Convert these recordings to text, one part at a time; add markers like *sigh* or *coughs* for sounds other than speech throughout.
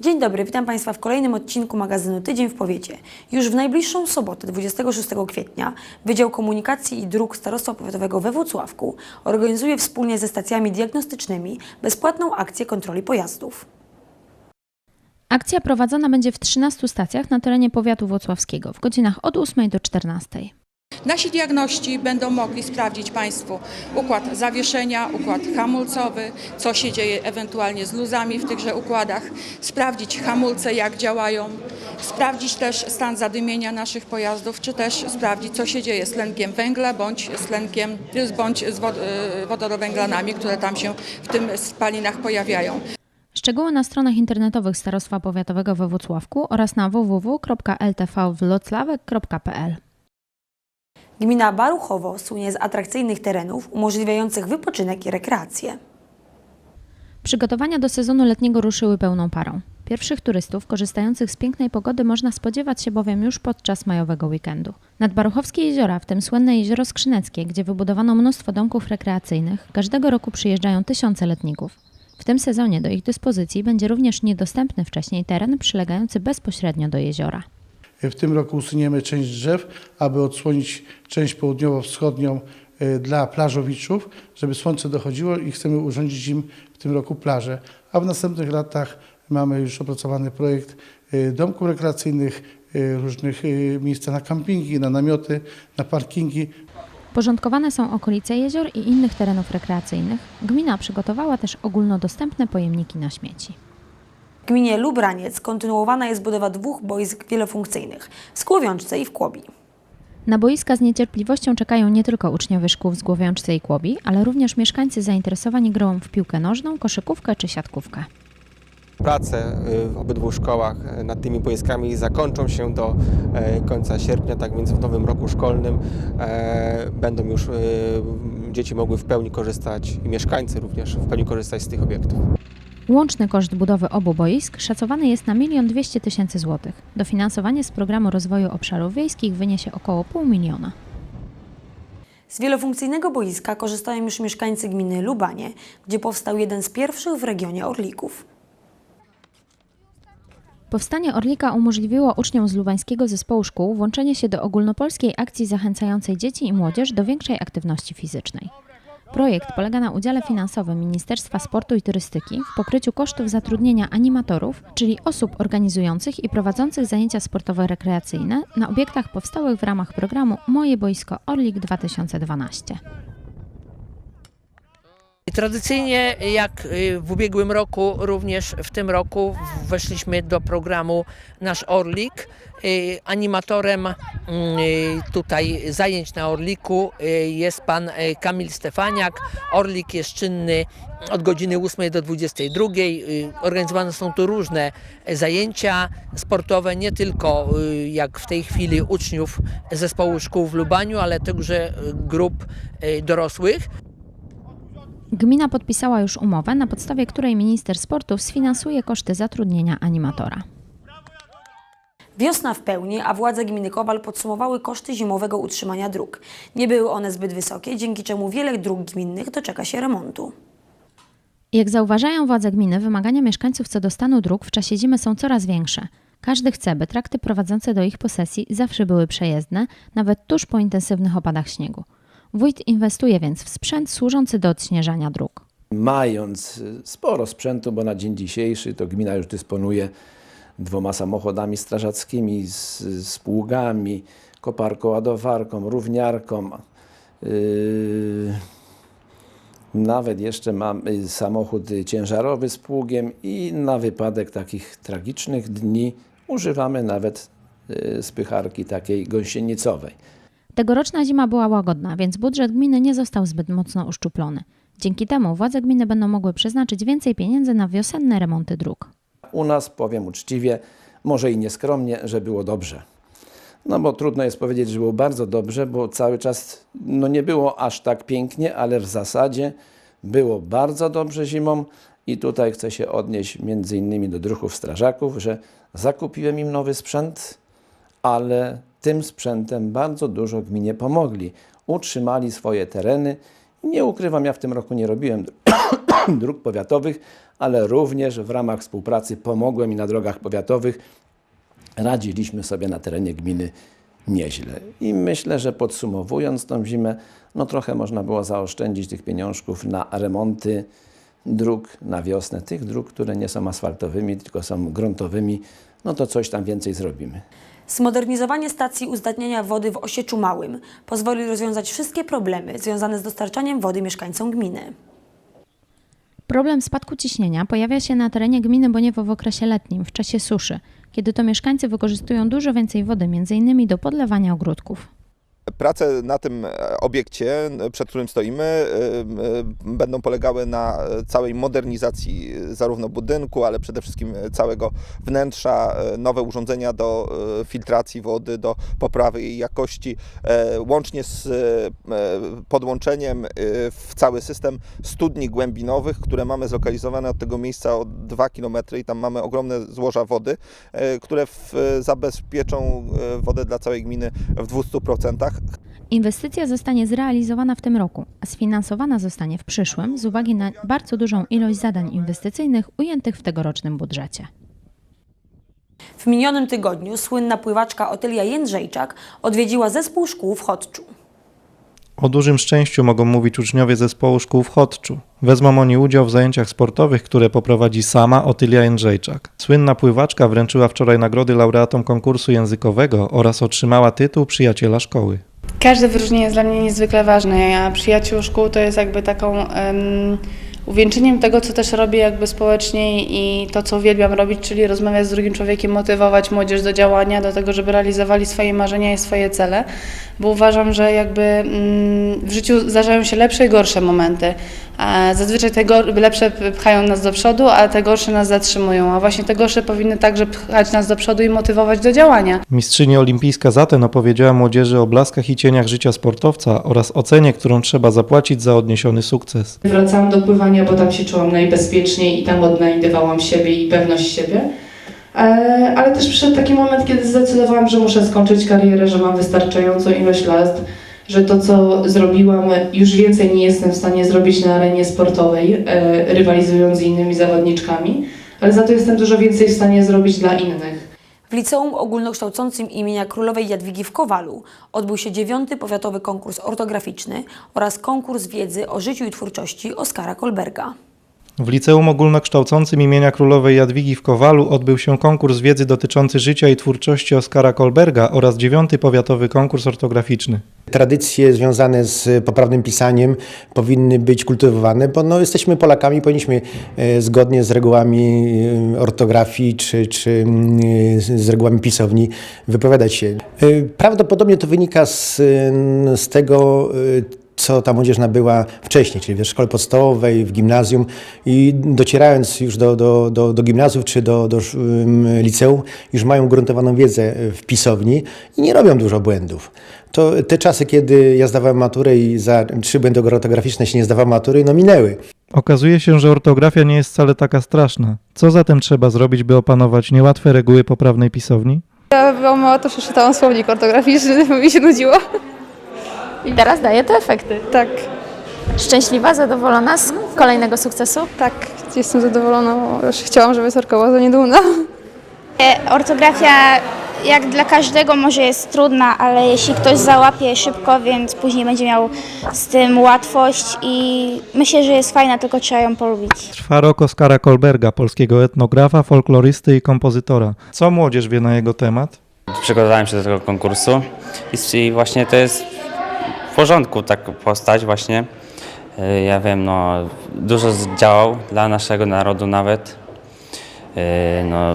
Dzień dobry, witam Państwa w kolejnym odcinku magazynu Tydzień w Powiecie. Już w najbliższą sobotę, 26 kwietnia, Wydział Komunikacji i Dróg Starostwa Powiatowego we Włocławku organizuje wspólnie ze stacjami diagnostycznymi bezpłatną akcję kontroli pojazdów. Akcja prowadzona będzie w 13 stacjach na terenie powiatu włocławskiego w godzinach od 8 do 14. Nasi diagności będą mogli sprawdzić Państwu układ zawieszenia, układ hamulcowy, co się dzieje ewentualnie z luzami w tychże układach, sprawdzić hamulce, jak działają, sprawdzić też stan zadymienia naszych pojazdów, czy też sprawdzić, co się dzieje z tlenkiem węgla bądź z tlenkiem, bądź z y, wodorowęglanami, które tam się w tym spalinach pojawiają. Szczegóły na stronach internetowych Starostwa Powiatowego we Włocławku oraz na www.ltvwloclawek.pl. Gmina Baruchowo słynie z atrakcyjnych terenów umożliwiających wypoczynek i rekreację. Przygotowania do sezonu letniego ruszyły pełną parą. Pierwszych turystów korzystających z pięknej pogody można spodziewać się bowiem już podczas majowego weekendu. Nad Baruchowskie jeziora, w tym słynne jezioro Skrzyneckie, gdzie wybudowano mnóstwo domków rekreacyjnych, każdego roku przyjeżdżają tysiące letników. W tym sezonie do ich dyspozycji będzie również niedostępny wcześniej teren przylegający bezpośrednio do jeziora. W tym roku usuniemy część drzew, aby odsłonić część południowo-wschodnią e, dla plażowiczów, żeby słońce dochodziło i chcemy urządzić im w tym roku plażę. A w następnych latach mamy już opracowany projekt e, domków rekreacyjnych, e, różnych miejsc na kampingi, na namioty, na parkingi. Porządkowane są okolice jezior i innych terenów rekreacyjnych. Gmina przygotowała też ogólnodostępne pojemniki na śmieci. W gminie Lubraniec kontynuowana jest budowa dwóch boisk wielofunkcyjnych w Skłowiączce i w Kłobi. Na boiska z niecierpliwością czekają nie tylko uczniowie szkół z Głowiączce i Kłobi, ale również mieszkańcy zainteresowani grą w piłkę nożną, koszykówkę czy siatkówkę. Prace y, w obydwu szkołach y, nad tymi boiskami zakończą się do e, końca sierpnia, tak więc w nowym roku szkolnym będą już y, dzieci mogły w pełni korzystać i mieszkańcy również w pełni korzystać z tych obiektów. Łączny koszt budowy obu boisk szacowany jest na 1 200 tysięcy złotych. Dofinansowanie z programu rozwoju obszarów wiejskich wyniesie około pół miliona. Z wielofunkcyjnego boiska korzystają już mieszkańcy gminy Lubanie, gdzie powstał jeden z pierwszych w regionie orlików. Powstanie Orlika umożliwiło uczniom z lubańskiego zespołu szkół włączenie się do ogólnopolskiej akcji zachęcającej dzieci i młodzież do większej aktywności fizycznej. Projekt polega na udziale finansowym Ministerstwa Sportu i Turystyki w pokryciu kosztów zatrudnienia animatorów, czyli osób organizujących i prowadzących zajęcia sportowo-rekreacyjne na obiektach powstałych w ramach programu Moje Boisko Orlik 2012. Tradycyjnie, jak y, w ubiegłym roku, również w tym roku weszliśmy do programu Nasz Orlik. Y, Animatorem y, tutaj zajęć na Orliku jest pan Kamil Stefaniak. Orlik jest czynny od godziny 8 do 22. Y, Organizowane są tu różne zajęcia sportowe, nie tylko jak w tej chwili uczniów zespołu szkół w Lubaniu, ale także grup dorosłych. Gmina podpisała już umowę, na podstawie której minister sportu sfinansuje koszty zatrudnienia animatora. Wiosna w pełni, a władze gminy Kowal podsumowały koszty zimowego utrzymania dróg. Nie były one zbyt wysokie, dzięki czemu wiele dróg gminnych doczeka się remontu. Jak zauważają władze gminy, wymagania mieszkańców co do stanu dróg w czasie zimy są coraz większe. Każdy chce, by trakty prowadzące do ich posesji zawsze były przejezdne, nawet tuż po intensywnych opadach śniegu. Wójt inwestuje więc w sprzęt służący do odśnieżania dróg. Mając y, sporo sprzętu, bo na dzień dzisiejszy to gmina już dysponuje dwoma samochodami strażackimi, z, z pługami, koparką, ładowarką, równiarką. Yy, nawet jeszcze mam y, samochód ciężarowy z pługiem i na wypadek takich tragicznych dni używamy nawet y, spycharki takiej gąsienicowej. Tegoroczna zima była łagodna, więc budżet gminy nie został zbyt mocno uszczuplony. Dzięki temu władze gminy będą mogły przeznaczyć więcej pieniędzy na wiosenne remonty dróg. U nas, powiem uczciwie, może i nieskromnie, że było dobrze. No bo trudno jest powiedzieć, że było bardzo dobrze, bo cały czas no nie było aż tak pięknie, ale w zasadzie było bardzo dobrze zimą i tutaj chcę się odnieść między innymi do druhów strażaków, że zakupiłem im nowy sprzęt, ale tym sprzętem bardzo dużo gminie pomogli. Utrzymali swoje tereny. Nie ukrywam, ja w tym roku nie robiłem *coughs* dróg powiatowych, ale również w ramach współpracy pomogłem i na drogach powiatowych radziliśmy sobie na terenie gminy nieźle. I myślę, że podsumowując tą zimę, no trochę można było zaoszczędzić tych pieniążków na remonty dróg na wiosnę, tych dróg, które nie są asfaltowymi, tylko są gruntowymi, no to coś tam więcej zrobimy. Zmodernizowanie stacji uzdatniania wody w Osieczu Małym pozwoli rozwiązać wszystkie problemy związane z dostarczaniem wody mieszkańcom gminy. Problem spadku ciśnienia pojawia się na terenie gminy Boniewo w okresie letnim, w czasie suszy, kiedy to mieszkańcy wykorzystują dużo więcej wody, m.in. do podlewania ogródków. Prace na tym e, obiekcie, przed którym stoimy, e, e, będą polegały na całej modernizacji zarówno budynku, ale przede wszystkim całego wnętrza, nowe urządzenia do filtracji wody, do poprawy jej jakości, łącznie z podłączeniem w cały system studni głębinowych, które mamy zlokalizowane od tego miejsca o 2 km i tam mamy ogromne złoża wody, które zabezpieczą wodę dla całej gminy w 200%. Inwestycja zostanie zrealizowana w tym roku, a sfinansowana zostanie w przyszłym z uwagi na bardzo dużą ilość zadań inwestycyjnych ujętych w tegorocznym budżecie. W minionym tygodniu słynna pływaczka Otylia Jędrzejczak odwiedziła zespół szkół w Chodczu. O dużym szczęściu mogą mówić uczniowie zespołu szkół w Chodczu. Wezmą oni udział w zajęciach sportowych, które poprowadzi sama Otylia Jędrzejczak. Słynna pływaczka wręczyła wczoraj nagrody laureatom konkursu językowego oraz otrzymała tytuł przyjaciela szkoły. Każde wyróżnienie jest dla mnie niezwykle ważne, a przyjaciół szkół to jest jakby taką em, uwieńczeniem tego, co też robię jakby społecznie i to, co uwielbiam robić, czyli rozmawiać z drugim człowiekiem, motywować młodzież do działania, do tego, żeby realizowali swoje marzenia i swoje cele, bo uważam, że jakby mm, w życiu zdarzają się lepsze i gorsze momenty. Zazwyczaj te lepsze pchają nas do przodu, a te gorsze nas zatrzymują, a właśnie te gorsze powinny także pchać nas do przodu i motywować do działania. Mistrzyni olimpijska Zaten opowiedziała młodzieży o blaskach i cieniach życia sportowca oraz o cenie, którą trzeba zapłacić za odniesiony sukces. Wracałam do pływania, bo tam się czułam najbezpieczniej i tam odnajdywałam siebie i pewność siebie. E, Ale też przyszedł taki moment, kiedy zdecydowałam, że muszę skończyć karierę, że mam wystarczającą ilość lat, że to, co zrobiłam, już więcej nie jestem w stanie zrobić na arenie sportowej, e, rywalizując z innymi zawodniczkami, ale za to jestem dużo więcej w stanie zrobić dla innych. W Liceum Ogólnokształcącym imienia Królowej Jadwigi w Kowalu odbył się dziewiąty powiatowy konkurs ortograficzny oraz konkurs wiedzy o życiu i twórczości Oskara Kolberga. W Liceum Ogólnokształcącym imienia Królowej Jadwigi w Kowalu odbył się konkurs wiedzy dotyczący życia i twórczości Oskara Kolberga oraz dziewiąty powiatowy konkurs ortograficzny. Tradycje związane z poprawnym pisaniem powinny być kultywowane, bo no, jesteśmy Polakami, powinniśmy e, zgodnie z regułami e, ortografii czy, czy mm, z- z regułami pisowni wypowiadać się. E, Prawdopodobnie to wynika z, e, z tego, e, co ta młodzież nabyła wcześniej, czyli w szkole podstawowej, w gimnazjum i docierając już do, do, do, do gimnazjów czy do, do liceum, już mają ugruntowaną wiedzę w pisowni i nie robią dużo błędów. To te czasy, kiedy ja zdawałem maturę i za trzy błędy ortograficzne się nie zdawałem matury, no minęły. Okazuje się, że ortografia nie jest wcale taka straszna. Co zatem trzeba zrobić, by opanować niełatwe reguły poprawnej pisowni? Ja byłam mała, to przeczytałam słownik ortograficzny, bo mi się nudziło. I teraz daje to efekty. Tak, Szczęśliwa, zadowolona z kolejnego sukcesu? tak, jestem zadowolona, bo już chciałam, żeby Sorka była za niedługo. *laughs* Ortografia jak dla każdego może jest trudna, ale jeśli ktoś załapie szybko, więc później będzie miał z tym łatwość i myślę, że jest fajna, tylko trzeba ją polubić. Trwa rok Oskara Kolberga, polskiego etnografa, folklorysty i kompozytora. Co młodzież wie na jego temat? Przygotowałem się do tego konkursu i, i właśnie to jest w porządku tak postać właśnie. Y, Ja wiem, no dużo działał dla naszego narodu nawet. Y, No,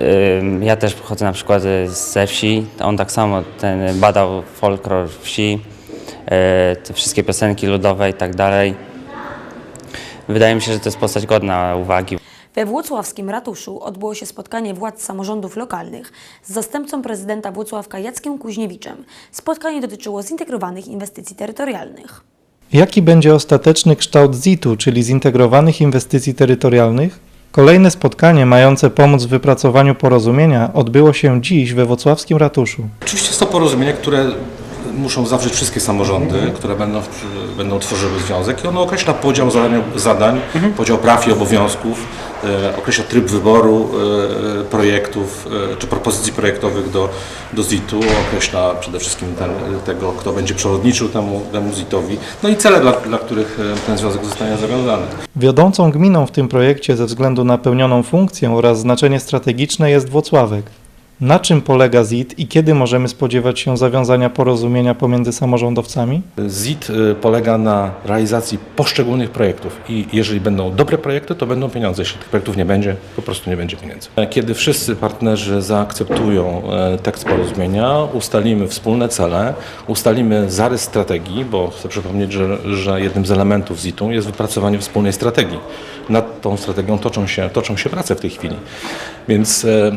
y, ja też pochodzę na przykład ze wsi, on tak samo ten badał folklor wsi, te wszystkie piosenki ludowe i tak dalej. Wydaje mi się, że to jest postać godna uwagi. We włocławskim ratuszu odbyło się spotkanie władz samorządów lokalnych z zastępcą prezydenta Włocławka Jackiem Kuźniewiczem. Spotkanie dotyczyło zintegrowanych inwestycji terytorialnych. Jaki będzie ostateczny kształt ZIT-u, czyli zintegrowanych inwestycji terytorialnych? Kolejne spotkanie mające pomóc w wypracowaniu porozumienia odbyło się dziś we wrocławskim ratuszu. Oczywiście jest to porozumienie, które muszą zawrzeć wszystkie samorządy, które będą, będą tworzyły związek i ono określa podział zadań, zadań podział praw i obowiązków, e, określa tryb wyboru e, projektów e, czy propozycji projektowych do, do ZIT-u, określa przede wszystkim ten, tego, kto będzie przewodniczył temu, temu ZIT-owi, no i cele, dla, dla których ten związek zostanie zawiązany. Wiodącą gminą w tym projekcie ze względu na pełnioną funkcję oraz znaczenie strategiczne jest Włocławek. Na czym polega ZIT i kiedy możemy spodziewać się zawiązania porozumienia pomiędzy samorządowcami? ZIT y, polega na realizacji poszczególnych projektów i jeżeli będą dobre projekty, to będą pieniądze. Jeśli tych projektów nie będzie, po prostu nie będzie pieniędzy. Kiedy wszyscy partnerzy zaakceptują e, tekst porozumienia, ustalimy wspólne cele, ustalimy zarys strategii, bo chcę przypomnieć, że, że jednym z elementów ZIT-u jest wypracowanie wspólnej strategii. Nad tą strategią toczą się, toczą się prace w tej chwili. Więc e,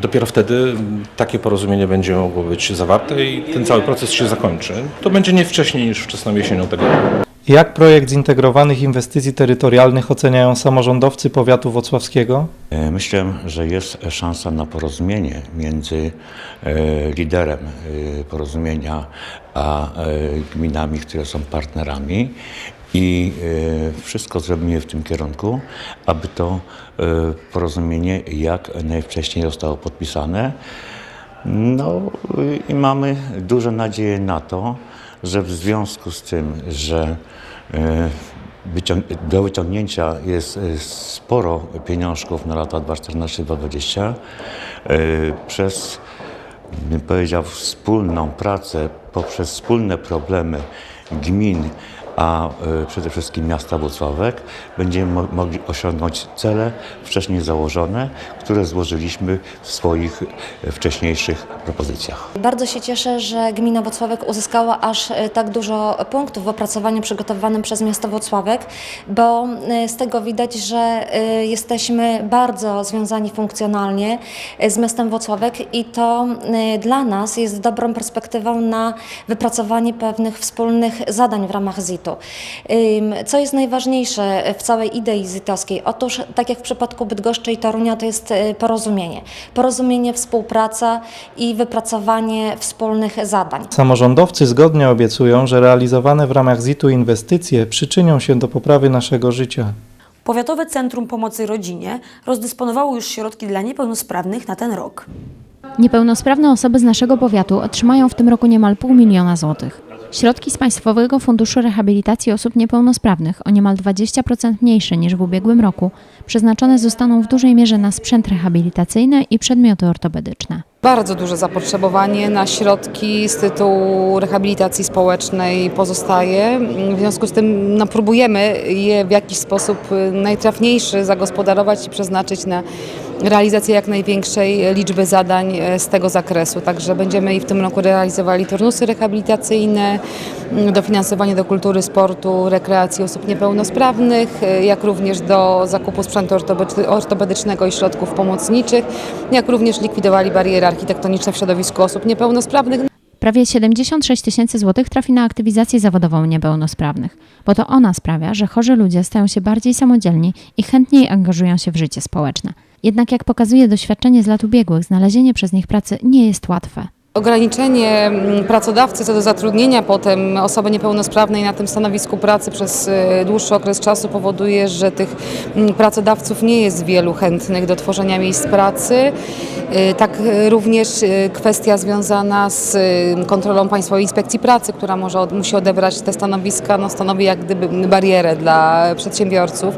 dopiero wtedy mm, takie porozumienie będzie mogło być zawarte i ten cały proces się zakończy. To będzie nie wcześniej niż wczesną jesienią tego roku. Jak projekt zintegrowanych inwestycji terytorialnych oceniają samorządowcy powiatu wocławskiego? E, Myślę, że jest szansa na porozumienie między e, liderem e, porozumienia a gminami, które są partnerami i e, wszystko zrobimy w tym kierunku, aby to e, porozumienie jak najwcześniej zostało podpisane. No i mamy duże nadzieje na to, że w związku z tym, że e, do wyciągnięcia jest sporo pieniążków na lata 2014-2020 e, przez, bym powiedział, wspólną pracę poprzez wspólne problemy gmin, a e, przede wszystkim miasta Włocławek, będziemy mo- mogli osiągnąć cele wcześniej założone, które złożyliśmy w swoich e, wcześniejszych propozycjach. Bardzo się cieszę, że gmina Wocławek uzyskała aż e, tak dużo punktów w opracowaniu przygotowanym przez miasto Wocławek, bo z tego widać, że jesteśmy bardzo związani funkcjonalnie z miastem Wocławek i to dla nas jest dobrą perspektywą na wypracowanie pewnych wspólnych zadań w ramach ZIT-u. Co jest najważniejsze w całej idei ZIT-owskiej? Otóż, tak jak w przypadku Bydgoszczy i Torunia, to jest e, porozumienie. Porozumienie, współpraca i wypracowanie wspólnych zadań. Samorządowcy zgodnie obiecują, że realizowane w ramach ZIT-u inwestycje przyczynią się do poprawy naszego życia. Powiatowe Centrum Pomocy Rodzinie rozdysponowało już środki dla niepełnosprawnych na ten rok. Niepełnosprawne osoby z naszego powiatu otrzymają w tym roku niemal pół miliona złotych. Środki z Państwowego Funduszu Rehabilitacji Osób Niepełnosprawnych, o niemal 20% mniejsze niż w ubiegłym roku, przeznaczone zostaną w dużej mierze na sprzęt rehabilitacyjny i przedmioty ortopedyczne. Bardzo duże zapotrzebowanie na środki z tytułu rehabilitacji społecznej pozostaje. W związku z tym no, próbujemy je w jakiś sposób najtrafniejszy zagospodarować i przeznaczyć na realizację jak największej liczby zadań e, z tego zakresu. Także będziemy i w tym roku realizowali turnusy rehabilitacyjne, mm, dofinansowanie do kultury, sportu, rekreacji osób niepełnosprawnych, e, jak również do zakupu sprzętu ortopedy- ortopedycznego i środków pomocniczych, jak również likwidowali bariery architektoniczne w środowisku osób niepełnosprawnych. Prawie 76 tysięcy złotych trafi na aktywizację zawodową niepełnosprawnych, bo to ona sprawia, że chorzy ludzie stają się bardziej samodzielni i chętniej angażują się w życie społeczne. Jednak jak pokazuje doświadczenie z lat ubiegłych, znalezienie przez nich pracy nie jest łatwe. Ograniczenie mm, pracodawcy co do zatrudnienia potem osoby niepełnosprawnej na tym stanowisku pracy przez y, dłuższy okres czasu powoduje, że tych mm, pracodawców nie jest wielu chętnych do tworzenia miejsc pracy. Y, Tak y, również kwestia związana z kontrolą Państwowej Inspekcji Pracy, która może musi odebrać te stanowiska, no, stanowi jak gdyby barierę dla przedsiębiorców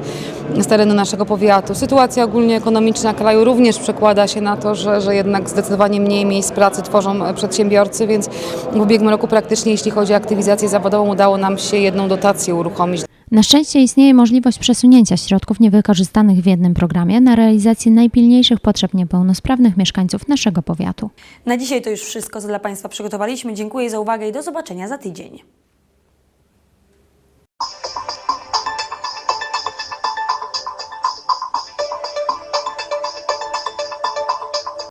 z terenu naszego powiatu. Sytuacja ogólnie ekonomiczna kraju również przekłada się na to, że, że jednak zdecydowanie mniej miejsc pracy tworzą e, przedsiębiorcy, więc w ubiegłym roku praktycznie jeśli chodzi o aktywizację zawodową udało nam się jedną dotację uruchomić. Na szczęście istnieje możliwość przesunięcia środków niewykorzystanych w jednym programie na realizację najpilniejszych potrzeb niepełnosprawnych mieszkańców naszego powiatu. Na dzisiaj to już wszystko, co dla Państwa przygotowaliśmy. Dziękuję za uwagę i do zobaczenia za tydzień.